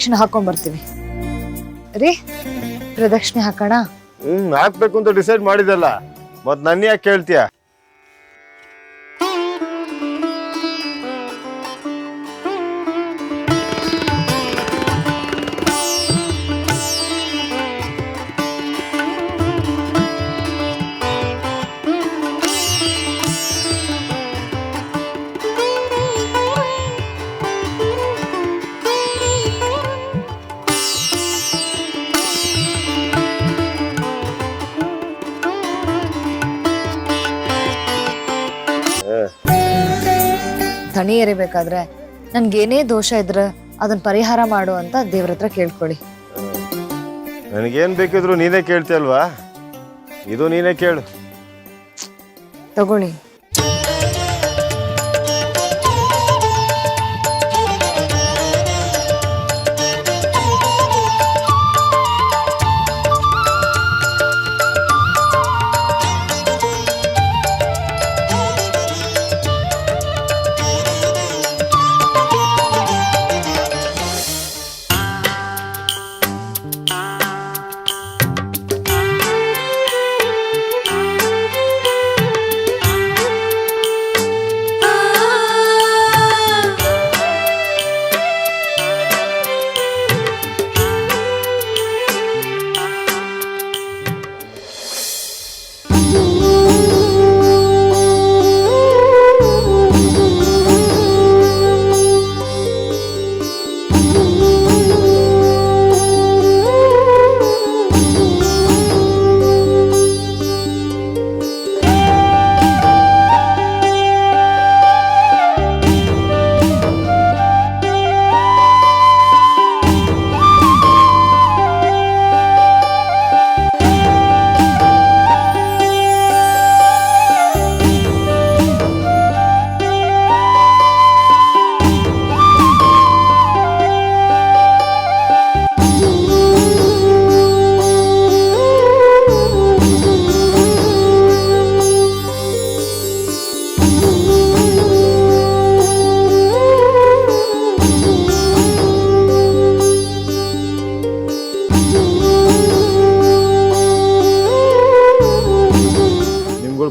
ಪ್ರದಕ್ಷಿಣೆ ಹಾಕೊಂಡ್ ಬರ್ತೀವಿ. ರೀ, ಪ್ರದಕ್ಷಿಣೆ ಹಾಕೋಣ? ಹ್ಮ್, ಹಾಕ್ಬೇಕು ಅಂತ ಡಿಸೈಡ್ ಮಾಡಿದಲ್ಲ ಮತ್ ನನ್ನ ಯಾಕೆ ಕೇಳ್ತೀಯ? ತಣಿ ಎರಿಬೇಕಾದ್ರೆ ನನ್ಗೇನೇ ದೋಷ ಇದ್ರೆ ಅದನ್ನ ಪರಿಹಾರ ಮಾಡು ಅಂತ ದೇವ್ರ ಹತ್ರ ಕೇಳ್ಕೊಳ್ಳಿ. ನನಗೇನ್ ಬೇಕಿದ್ರು ನೀನೇ ಕೇಳ್ತೀಯಲ್ವಾ? ಇದು ನೀನೇ ಕೇಳು. ತಗೊಳ್ಳಿ.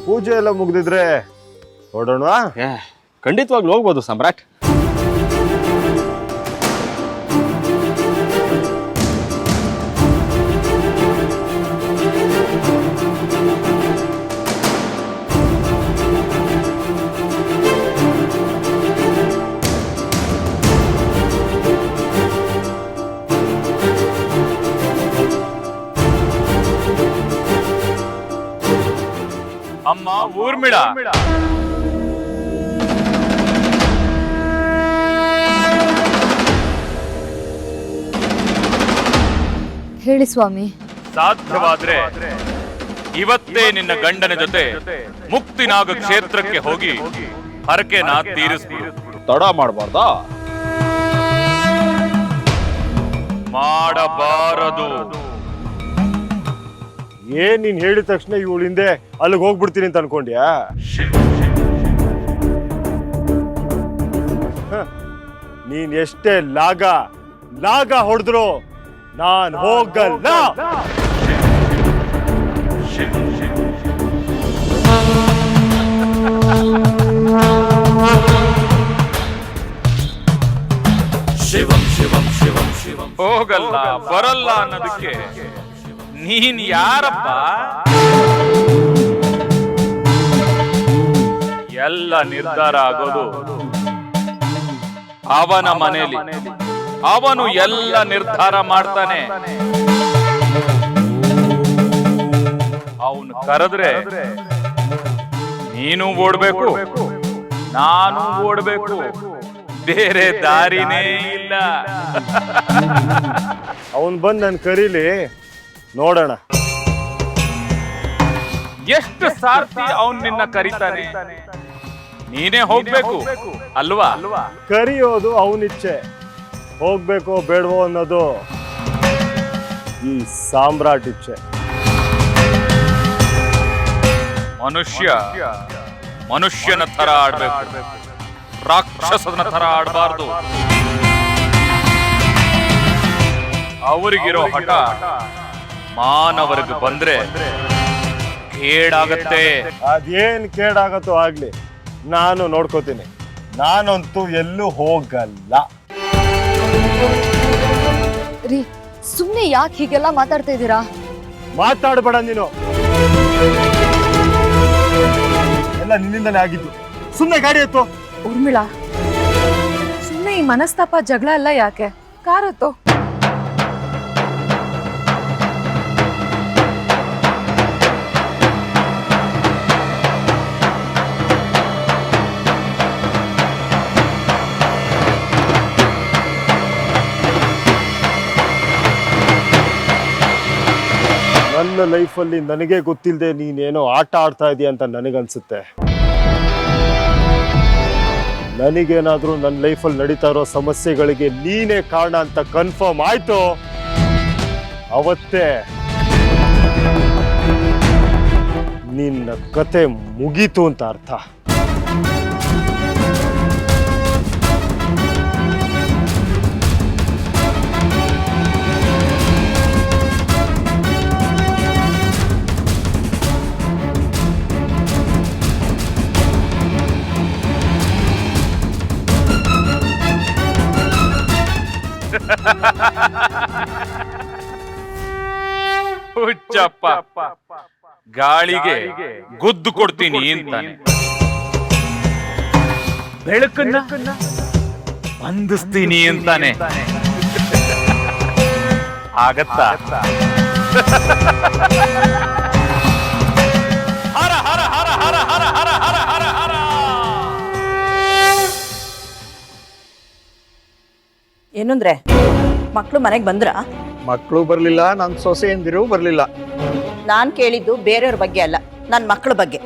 ಪೂಜೆ ಎಲ್ಲ ಮುಗ್ದಿದ್ರೆ ಹೊರಡೋಣವಾ ಖಂಡಿತವಾಗ್ಲೂ ಹೋಗ್ಬೋದು ಸಮ್ರಾಟ್. ಅಮ್ಮ ಊರ್ಮಿಳ. ಹೇಳಿ ಸ್ವಾಮಿ. ಸಾಧ್ಯವಾದ್ರೆ ಇವತ್ತೇ ನಿನ್ನ ಗಂಡನ ಜೊತೆ ಮುಕ್ತಿನಾಗ ಕ್ಷೇತ್ರಕ್ಕೆ ಹೋಗಿ ಹರಕೆನ ತೀರಿಸ್ಬಿಡು. ತಡ ಮಾಡಬಾರ್ದಾ? ಮಾಡಬಾರದು. ಏನ್ ನೀನ್ ಹೇಳಿದ ತಕ್ಷಣ ಇವಳು ಹಿಂದೆ ಅಲ್ಲಿಗೆ ಹೋಗ್ಬಿಡ್ತೀನಿ ಅಂತ ಅನ್ಕೊಂಡ್ಯಾ? ಹ, ನೀನ್ ಎಷ್ಟೇ ಲಾಗ ಲಾಗ ಹೊಡೆದ್ರು ನಾನ್ ಹೋಗಲ್ಲ. ಹೋಗಲ್ಲ ಬರಲ್ಲ ಅನ್ನೋದಕ್ಕೆ. ನೀನ್ ಯಾರಪ್ಪ? ಎಲ್ಲ ನಿರ್ಧಾರ ಆಗೋದು ಅವನ ಮನೆಯಲ್ಲಿ ಅವನು ಎಲ್ಲ ನಿರ್ಧಾರ ಮಾಡ್ತಾನೆ. ಅವನು ಕರೆದ್ರೆ ನೀನು ಓಡ್ಬೇಕು, ನಾನು ಓಡ್ಬೇಕು. ಬೇರೆ ದಾರಿನೇ ಇಲ್ಲ. ಅವನ್ ಬಂದ್ ನನ್ ಕರೀಲಿ. ನೋಡೋಣ. ಎಷ್ಟು ಸಾರ್ತಿ ಅವನ್ ನಿನ್ನ ಕರೀತಾನೆ? ನೀನೇ ಹೋಗ್ಬೇಕು. ಅಲ್ವಾ? ಕರಿಯೋದು ಅವನಿಚ್ಛೆ ಹೋಗ್ಬೇಕು ಬೇಡವೋ ಅನ್ನೋದು ಈ ಸಾಮ್ರಾಟ್ ಇಚ್ಛೆ. ಮನುಷ್ಯ ಮನುಷ್ಯನ ತರ ಆಡ್ಬೇಕು. ರಾಕ್ಷಸನ ತರ ಆಡಬಾರ್ದು. ಅವರಿಗಿರೋ ಹಠ ಮಾನವರಿಗೆ ಬಂದ್ರೆ ಕೇಡಾಗತ್ತೆ. ಅದೇನ್ ಕೇಡಾಗತ್ತೋ ಆಗ್ಲಿ ನಾನು ನೋಡ್ಕೋತೀನಿ. ನಾನಂತೂ ಎಲ್ಲೂ ಹೋಗಲ್ಲ. ರೀ ಸುಮ್ನೆ ಯಾಕೆ ಹೀಗೆಲ್ಲ ಮಾತಾಡ್ತಾ ಇದ್ದೀರಾ? ಮಾತಾಡಬೇಡ ನೀನು. ಎಲ್ಲ ನಿನ್ನಿಂದಲೇ ಆಗಿದ್ದು. ಸುಮ್ಮನೆ ಗಾಡಿ ಎತ್ತು. ಉರ್ಮಿಳಾ ಸುಮ್ಮನೆ ಈ ಮನಸ್ತಾಪ ಜಗಳ ಅಲ್ಲ ಯಾಕೆ? ಕಾರತ್ತು ಲೈಫಲ್ಲಿ ನನಗೆ ಗೊತ್ತಿಲ್ಲದೆ ನೀನೇನೋ ಆಟ ಆಡ್ತಾ ಇದೀಯ ಅಂತ ನನಗನ್ಸುತ್ತೆ. ನನಗೇನಾದರೂ ನನ್ನ ಲೈಫಲ್ಲಿ ನಡೀತಾ ಇರೋ ಸಮಸ್ಯೆಗಳಿಗೆ ನೀನೇ ಕಾರಣ ಅಂತ ಕನ್ಫರ್ಮ್ ಆಯ್ತು. ಅವತ್ತೇ ನಿನ್ನ ಕತೆ ಮುಗೀತು ಅಂತ ಅರ್ಥ. ಗಾಳಿಗೆ ಗುದ್ದು ಕೊಡ್ತೀನಿ ಅಂತಾನೆ. ಬೆಳಕನ್ನ ಬಂಧಿಸ್ತೀನಿ ಅಂತಾನೆ. ಆಗತ್ತಾ? ಹರ ಹರ ಹರ ಹರ ಹರ ಹರ ಹರ ಹರ ಹರ. ಏನಂದ್ರೆ ಮಕ್ಕಳು ಮನೆಗೆ ಬಂದ್ರ? ಮಕ್ಕಳು ಬರಲಿಲ್ಲ ನನ್ನ ಸೊಸೆಯಂದಿರು ಬರಲಿಲ್ಲ. ನಾನ್ ಕೇಳಿದ್ದು ಬೇರೆಯವ್ರ ಬಗ್ಗೆ ಅಲ್ಲ ನನ್ನ ಮಕ್ಕಳ ಬಗ್ಗೆ.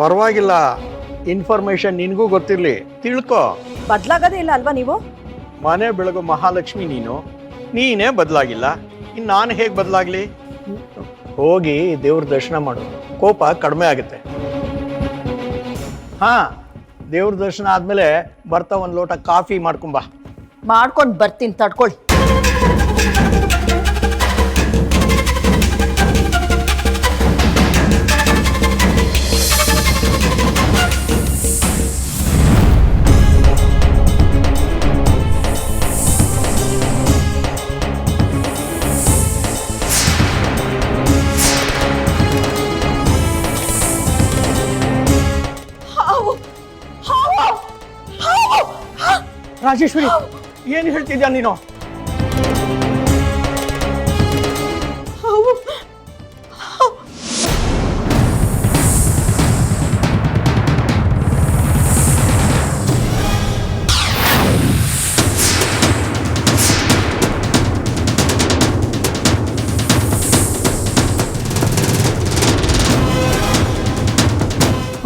ಪರವಾಗಿಲ್ಲ ಇನ್ಫಾರ್ಮೇಶನ್ ನಿನಗೂ ಗೊತ್ತಿರಲಿ ತಿಳ್ಕೊ. ಬದಲಾಗೋದೇ ಇಲ್ಲ ಅಲ್ವಾ ನೀವು? ಮನೆ ಬೆಳಗು ಮಹಾಲಕ್ಷ್ಮಿ ನೀನು ನೀನೇ ಬದಲಾಗಿಲ್ಲ ಇನ್ನು ನಾನು ಹೇಗೆ ಬದಲಾಗಲಿ? ಹೋಗಿ ದೇವ್ರ ದರ್ಶನ ಮಾಡು ಕೋಪ ಕಡಿಮೆ ಆಗುತ್ತೆ. ಹಾ ದೇವ್ರ ದರ್ಶನ ಆದಮೇಲೆ ಬರ್ತಾ ಒಂದು ಲೋಟ ಕಾಫಿ ಮಾಡ್ಕೊಂಬಾ ಮಾಡ್ಕೊಂಡು ಬರ್ತೀನಿ ತಡ್ಕೊಳ್ಳಿ ರಾಜೇಶ್ವರಿ ಏನು ಹೇಳ್ತಿದ್ಯಾ ನೀನು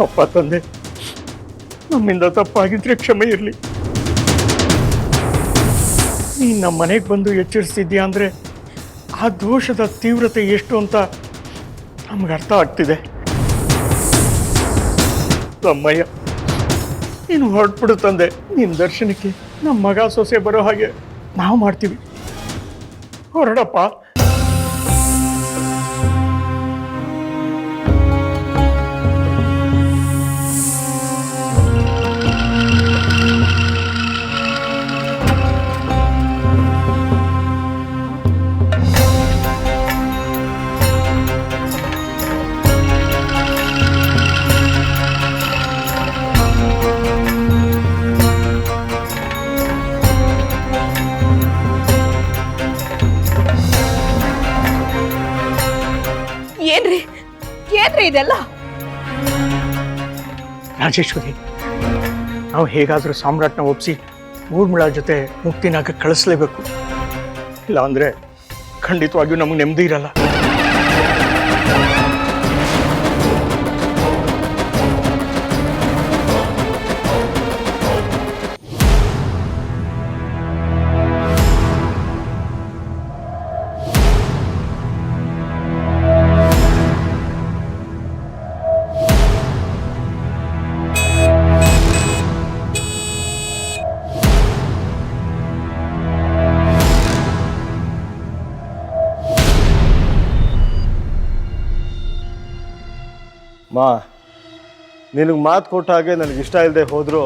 ಅಪ್ಪ ತಂದೆ ನಮ್ಮಿಂದ ತಪ್ಪಾಗಿದ್ರೆ ಕ್ಷಮೆ ಇರಲಿ ನೀನು ನಮ್ಮ ಮನೆಗೆ ಬಂದು ಎಚ್ಚರಿಸ್ತಿದ್ಯಾ ಅಂದರೆ ಆ ದೋಷದ ತೀವ್ರತೆ ಎಷ್ಟು ಅಂತ ನಮ್ಗೆ ಅರ್ಥ ಆಗ್ತಿದೆ. ತಮ್ಮಯ್ಯ, ನೀನು ಹೊರಟ್ಬಿಡು ತಂದೆ. ನಿನ್ನ ದರ್ಶನಕ್ಕೆ ನಮ್ಮ ಮಗ ಸೊಸೆ ಬರೋ ಹಾಗೆ ನಾವು ಮಾಡ್ತೀವಿ. ಹೊರಡಪ್ಪ. ಏನ್ರಿ ಇದೆಲ್ಲ? ರಾಜೇಶ್ವರಿ, ನಾವು ಹೇಗಾದರೂ ಸಾಮ್ರಾಟ್ನ ಒಪ್ಪಿಸಿ ಊರ್ಮಿಳಾ ಜೊತೆ ಮುಕ್ತಿನಾಗ ಕಳಿಸ್ಲೇಬೇಕು. ಇಲ್ಲ ಅಂದರೆ ಖಂಡಿತವಾಗಿಯೂ ನಮಗೆ ನೆಮ್ಮದಿ ಇರಲ್ಲ. ಮಾ ನಿನಗೆ ಮಾತು ಕೊಟ್ಟ ಹಾಗೆ ನನಗೆ ಇಷ್ಟ ಇಲ್ಲದೆ ಹೋದರೂ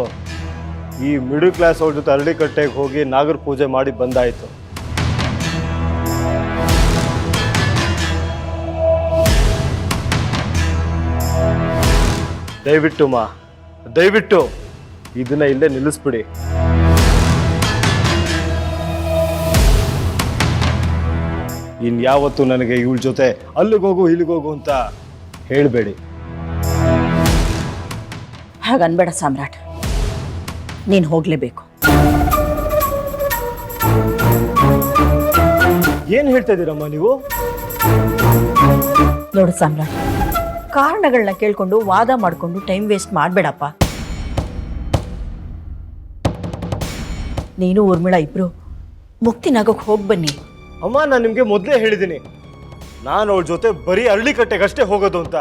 ಈ ಮಿಡಲ್ ಕ್ಲಾಸ್ ಅವ್ರ ಜೊತೆ ಅರಳಿಕಟ್ಟೆಗೆ ಹೋಗಿ ನಾಗರ ಪೂಜೆ ಮಾಡಿ ಬಂದಾಯಿತು. ದಯವಿಟ್ಟು ಮಾ, ದಯವಿಟ್ಟು, ಇದನ್ನ ಇಲ್ಲೇ ನಿಲ್ಲಿಸ್ಬಿಡಿ. ಇನ್ಯಾವತ್ತು ನನಗೆ ಇವಳ ಜೊತೆ ಅಲ್ಲಿಗೋಗು ಇಲ್ಲಿಗೋಗು ಅಂತ ಹೇಳಬೇಡಿ. ಹಾಗನ್ಬೇಡ ಸಾಮ್ರಾಟ್. ನೀನು ಹೋಗಲೇಬೇಕು. ಏನು ಹೇಳ್ತಾ ಇದ್ದೀರಮ್ಮ ನೀವು? ನೋಡು ಸಾಮ್ರಾಟ್ ಕಾರಣಗಳನ್ನ ಕೇಳ್ಕೊಂಡು ವಾದ ಮಾಡಿಕೊಂಡು ಟೈಮ್ ವೇಸ್ಟ್ ಮಾಡಬೇಡಪ್ಪ. ನೀನು ಊರ್ಮಿಳ ಇಬ್ರು ಮುಕ್ತಿನಾಗಕ್ಕೆ ಹೋಗಿ ಬನ್ನಿ. ಅಮ್ಮ ನಾನು ನಿಮಗೆ ಮೊದಲೇ ಹೇಳಿದ್ದೀನಿ ನಾನು ಅವಳ ಜೊತೆ ಬರೀ ಅರಳಿಕಟ್ಟೆಗಷ್ಟೇ ಹೋಗೋದು ಅಂತ.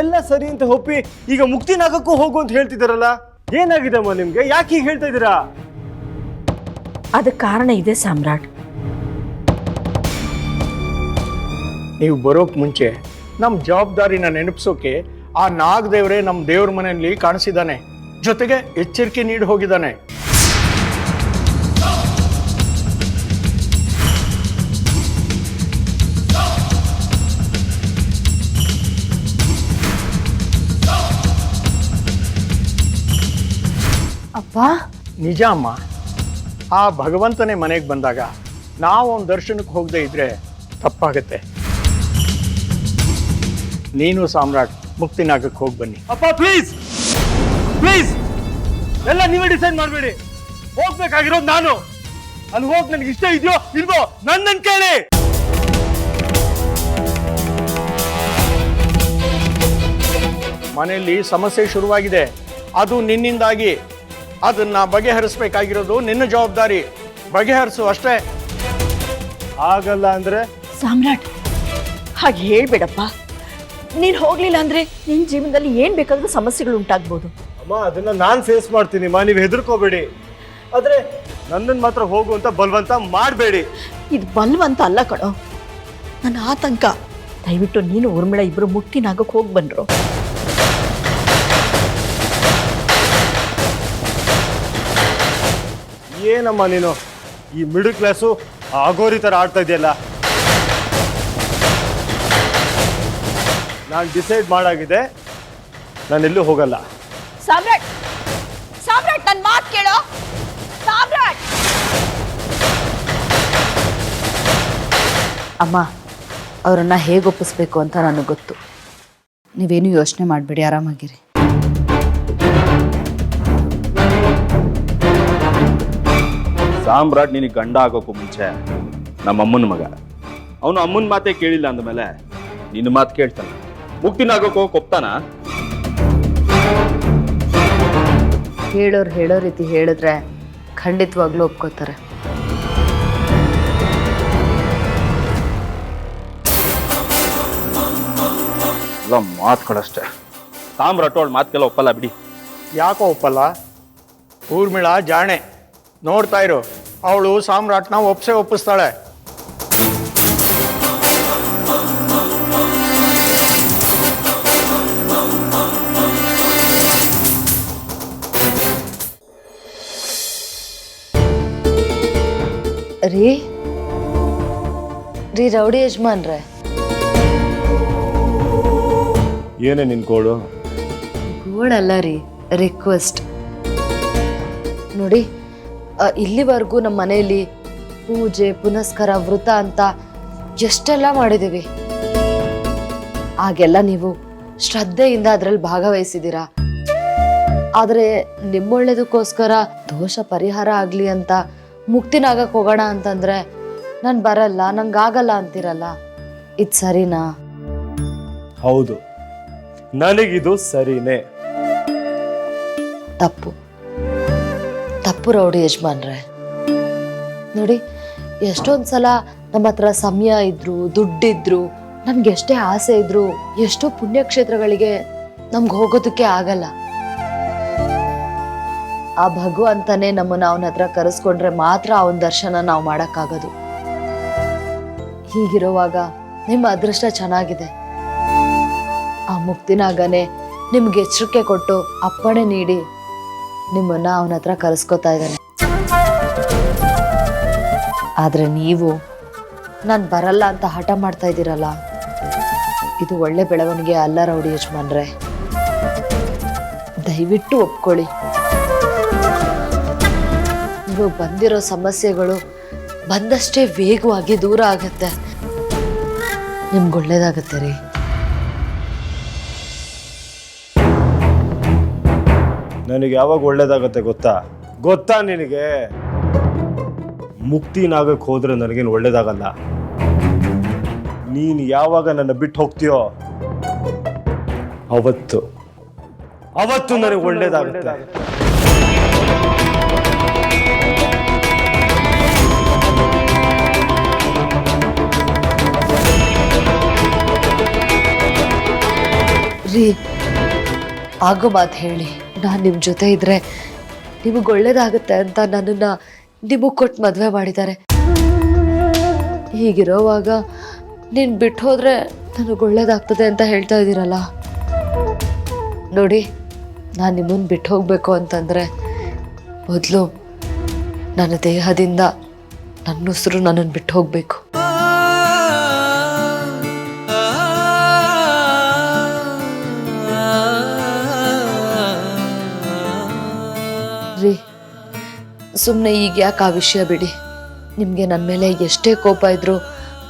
ಎಲ್ಲ ಸರಿ ಅಂತ ಒಪ್ಪಿ ಈಗ ಮುಕ್ತಿನಾಗಕ್ಕೂ ಹೋಗು ಅಂತ ಹೇಳ್ತಿದ್ದಾರಲ್ಲ ಏನಾಗಿದೆ ಅಮ್ಮ ನಿಮ್ಗೆ? ಯಾಕೆ ಹೀಗೆ ಹೇಳ್ತಾ ಇದ್ದೀರಾ? ಅದಕ್ಕೆ ಕಾರಣ ಇದೆ ಸಾಮ್ರಾಟ್. ನೀವು ಬರೋಕ್ ಮುಂಚೆ ನಮ್ಮ ಜವಾಬ್ದಾರಿನ ನೆನಪಿಸೋಕೆ ಆ ನಾಗದೇವರೇ ನಮ್ಮ ದೇವ್ರ ಮನೆಯಲ್ಲಿ ಕಾಣಿಸಿದ್ದಾನೆ. ಜೊತೆಗೆ ಎಚ್ಚರಿಕೆ ನೀಡಿ ಹೋಗಿದ್ದಾನೆ. ಅಪ್ಪ ನಿಜ ಅಮ್ಮ. ಆ ಭಗವಂತನೇ ಮನೆಗೆ ಬಂದಾಗ ನಾವು ಅವನ ದರ್ಶನಕ್ಕೆ ಹೋಗದೆ ಇದ್ರೆ ತಪ್ಪಾಗತ್ತೆ. ನೀನು ಸಾಮ್ರಾಟ್ ಮುಕ್ತಿನಾಗಕ್ಕೆ ಹೋಗಿ ಬನ್ನಿ. ಅಪ್ಪ ಪ್ಲೀಸ್ ಪ್ಲೀಸ್ ಎಲ್ಲ ನೀವೇ ಡಿಸೈಡ್ ಮಾಡಬೇಡಿ. ಹೋಗ್ಬೇಕಾಗಿರೋದು ನಾನು. ಅಲ್ಲಿ ಹೋಗಿ ನನಗೆ ಇಷ್ಟ ಇದೆಯೋ ಇಲ್ವೋ ನನ್ನನ್ನು ಕೇಳಿ. ಮನೆಯಲ್ಲಿ ಸಮಸ್ಯೆ ಶುರುವಾಗಿದೆ. ಅದು ನಿನ್ನಿಂದಾಗಿ. ಅದನ್ನ ಬಗೆಹರಿಸಬೇಕಾಗಿರೋದು ನಿನ್ನ ಜವಾಬ್ದಾರಿ. ಬಗೆಹರಿಸು ಅಷ್ಟೇ ಆಗಲ್ಲ ಅಂದ್ರೆ? ಸಾಮ್ರಾಟ್ ಹಾಗೆ ಹೇಳ್ಬೇಡಪ್ಪ. ನೀನು ಹೋಗ್ಲಿಲ್ಲ ಅಂದ್ರೆ ನಿನ್ನ ಜೀವನದಲ್ಲಿ ಏನು ಬೇಕಾದ್ರೂ ಸಮಸ್ಯೆಗಳು ಉಂಟಾಗ್ಬೋದು. ಅಮ್ಮ ಅದನ್ನ ನಾನು ಫೇಸ್ ಮಾಡ್ತೀನಿ ಮಾ ನೀವು ಹೆದರ್ಕೋಬೇಡಿ. ಆದ್ರೆ ನನ್ನನ್ನು ಮಾತ್ರ ಹೋಗು ಅಂತ ಬಲವಂತ ಮಾಡಬೇಡಿ. ಇದು ಬಲ್ವಂತ ಅಲ್ಲ ಕಣೋ. ನನ್ನ ಆತಂಕ. ದಯವಿಟ್ಟು ನೀನು ಊರ್ಮಿಳ ಇಬ್ರು ಮುಟ್ಟಿನಾಗಕ್ಕೆ ಹೋಗಿ ಬಂದ್ರು. ಏನಮ್ಮ ನೀನು? ಈ ಮಿಡಲ್ ಕ್ಲಾಸು ಆಗೋರಿ ಥರ ಆಡ್ತಾ ಇದೆಯಲ್ಲ? ನಾನು ಡಿಸೈಡ್ ಮಾಡಾಗಿದೆ. ನಾನು ಎಲ್ಲೂ ಹೋಗಲ್ಲ. ಸಾಮ್ರಾಟ್! ಸಾಮ್ರಾಟ್ ನನ್ನ ಮಾತು ಕೇಳೋ! ಸಾಮ್ರಾಟ್! ಅಮ್ಮ ಅವರನ್ನ ಹೇಗೆ ಒಪ್ಪಿಸ್ಬೇಕು ಅಂತ ನನಗೆ ಗೊತ್ತು. ನೀವೇನು ಯೋಚನೆ ಮಾಡಬೇಡಿ ಆರಾಮಾಗಿರಿ. ಸಾಮ್ರಾಟ್ ನಿನಗೆ ಗಂಡ ಆಗೋಕ್ಕೂ ಮುಂಚೆ ನಮ್ಮ ಅಮ್ಮನ ಮಗ. ಅವನು ಅಮ್ಮನ ಮಾತೇ ಕೇಳಿಲ್ಲ ಅಂದಮೇಲೆ ನಿನ್ನ ಮಾತು ಕೇಳ್ತಾನೆ. ಮುಕ್ತಿನ ಕೊಪ್ತಾನ? ಹೇಳೋರು ಹೇಳೋ ರೀತಿ ಹೇಳಿದ್ರೆ ಖಂಡಿತವಾಗ್ಲೂ ಒಪ್ಕೋತಾರೆ. ಎಲ್ಲ ಮಾತುಗಳಷ್ಟೇ. ಸಾಮ್ರಾಟ್ ಅವಳ ಮಾತುಗೆಲ್ಲ ಒಪ್ಪಲ್ಲ ಬಿಡಿ. ಯಾಕೋ ಒಪ್ಪಲ್ಲ? ಊರ್ಮಿಳ ಜಾಣೆ. ನೋಡ್ತಾ ಇರು. ಅವಳು ಸಾಮ್ರಾಟ್ನ ಒಪ್ಸೆ ಒಪ್ಪಿಸ್ತಾಳೆ. ರೀ ರೀ ರೌಡಿ ಯಜಮಾನ್ರೆ. ಏನೇ ನಿನ್ ಕೋಡು ಗೋಳಲ್ಲ ರೀ ರಿಕ್ವೆಸ್ಟ್ ನೋಡಿ. ಆ, ಇಲ್ಲಿವರೆಗೂ ನಮ್ಮ ಮನೆಯಲ್ಲಿ ಪೂಜೆ ಪುನಸ್ಕಾರ ವೃತ ಅಂತ ಎಷ್ಟೆಲ್ಲ ಮಾಡಿದ್ದೀವಿ. ಆಗೆಲ್ಲ ನೀವು ಶ್ರದ್ಧೆಯಿಂದ ಅದರಲ್ಲಿ ಭಾಗವಹಿಸಿದ್ದೀರಾ? ಆದರೆ ನಿಮ್ಮೊಳ್ಳೇದಕ್ಕೋಸ್ಕರ ದೋಷ ಪರಿಹಾರ ಆಗಲಿ ಅಂತ ಮುಕ್ತಿನಾಗಕ್ಕೆ ಹೋಗೋಣ ಅಂತಂದರೆ ನಾನು ಬರಲ್ಲ ನಂಗಾಗಲ್ಲ ಅಂತಿರಲ್ಲ? ಇದು ಸರಿನಾ? ಹೌದು. ನನಗಿದು ಸರಿನೇ. ತಪ್ಪು. ರೌಡಿ ಯಜಮಾನ್ರೆ. ನೋಡಿ, ಎಷ್ಟೊಂದು ಸಲ ನಮ್ಮ ಹತ್ರ ಸಮಯ ಇದ್ರು, ದುಡ್ಡಿದ್ರು, ನಮ್ಗೆ ಎಷ್ಟೇ ಆಸೆ ಇದ್ರು, ಎಷ್ಟೋ ಪುಣ್ಯಕ್ಷೇತ್ರಗಳಿಗೆ ನಮ್ಗೆ ಹೋಗೋದಕ್ಕೆ ಆಗಲ್ಲ. ಆ ಭಗವಂತನೇ ನಮ್ಮನ್ನ ಅವನ ಹತ್ರ ಕರೆಸ್ಕೊಂಡ್ರೆ ಮಾತ್ರ ಅವನ ದರ್ಶನ ನಾವು ಮಾಡೋಕ್ಕಾಗೋದು. ಹೀಗಿರುವಾಗ ನಿಮ್ಮ ಅದೃಷ್ಟ ಚೆನ್ನಾಗಿದೆ. ಆ ಮುಕ್ತಿನಾಗನೆ ನಿಮ್ಗೆ ಎಚ್ಚರಿಕೆ ಕೊಟ್ಟು ಅಪ್ಪಣೆ ನೀಡಿ ನಿಮ್ಮನ್ನ ಅವನ ಹತ್ರ ಕರೆಸ್ಕೊತಾ ಇದ್ದಾನೆ. ಆದ್ರೆ ನೀವು, ನಾನು ಬರಲ್ಲ ಅಂತ ಹಠ ಮಾಡ್ತಾ ಇದ್ದೀರಲ್ಲ. ಇದು ಒಳ್ಳೆ ಬೆಳವಣಿಗೆ ಅಲ್ಲ ರೌಡಿ ಯಜಮಾನ್ರೆ. ದಯವಿಟ್ಟು ಒಪ್ಕೊಳ್ಳಿ. ನೀವು ಬಂದಿರೋ ಸಮಸ್ಯೆಗಳು ಬಂದಷ್ಟೇ ವೇಗವಾಗಿ ದೂರ ಆಗುತ್ತೆ. ನಿಮ್ಗೆ ಒಳ್ಳೇದಾಗತ್ತೆ ರೀ. ನನಗೆ ಯಾವಾಗ ಒಳ್ಳೇದಾಗತ್ತೆ ಗೊತ್ತಾ? ಗೊತ್ತಾ ನಿನಗೆ? ಮುಕ್ತಿನಾಗಕ್ಕೆ ಹೋದ್ರೆ ನನಗೇನು ಒಳ್ಳೇದಾಗಲ್ಲ. ನೀನು ಯಾವಾಗ ನನ್ನ ಬಿಟ್ಟು ಹೋಗ್ತೀಯೋ? ಅವತ್ತು. ಅವತ್ತು ನನಗೆ ಒಳ್ಳೇದಾಗುತ್ತೆ. ರೀ ಆಗೋ ಮಾತು ಹೇಳಿ. ನಾನು ನಿಮ್ಮ ಜೊತೆ ಇದ್ರೆ ನಿಮಗೆ ಒಳ್ಳೇದಾಗುತ್ತೆ ಅಂತ ನನ್ನನ್ನು ನಿಮಗೆ ಕೊಟ್ಟು ಮದುವೆ ಮಾಡಿದ್ದಾರೆ. ಹೀಗಿರೋವಾಗ ನೀನು ಬಿಟ್ಟು ಹೋದ್ರೆ ನನಗೆ ಒಳ್ಳೇದಾಗ್ತದೆ ಅಂತ ಹೇಳ್ತಾ ಇದ್ದೀರಲ್ಲ? ನೋಡಿ, ನಾನು ನಿಮ್ಮನ್ನು ಬಿಟ್ಟು ಹೋಗಬೇಕು ಅಂತಂದರೆ ಮೊದಲು ನನ್ನ ದೇಹದಿಂದ ನನ್ನ ಉಸಿರು ನನ್ನನ್ನು ಬಿಟ್ಟು ಹೋಗಬೇಕು. ಸುಮ್ಮನೆ ಈಗ ಯಾಕೆ ಆ ವಿಷಯ ಬಿಡಿ? ನಿಮಗೆ ನನ್ನ ಮೇಲೆ ಎಷ್ಟೇ ಕೋಪ ಇದ್ರು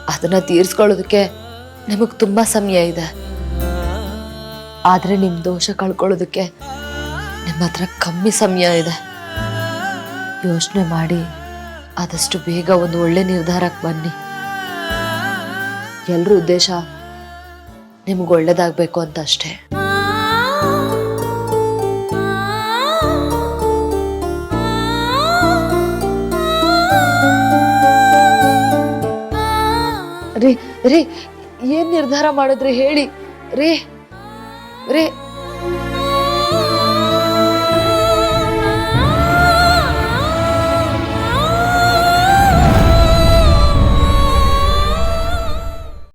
ಅದನ್ನು ತೀರಿಸ್ಕೊಳ್ಳೋದಕ್ಕೆ ನಿಮಗೆ ತುಂಬ ಸಮಯ ಇದೆ. ಆದರೆ ನಿಮ್ಮ ದೋಷ ಕಳ್ಕೊಳ್ಳೋದಕ್ಕೆ ನಿಮ್ಮ ಹತ್ರ ಕಮ್ಮಿ ಸಮಯ ಇದೆ. ಯೋಚನೆ ಮಾಡಿ, ಆದಷ್ಟು ಬೇಗ ಒಂದು ಒಳ್ಳೆ ನಿರ್ಧಾರಕ್ಕೆ ಬನ್ನಿ. ಎಲ್ಲರ ಉದ್ದೇಶ ನಿಮ್ಗೆ ಒಳ್ಳೇದಾಗಬೇಕು ಅಂತ ಅಷ್ಟೇ. ರೀ ರೀ ಏನ್ ನಿರ್ಧಾರ ಮಾಡಿದ್ರಿ ಹೇಳಿ? ರೀ ರೀ.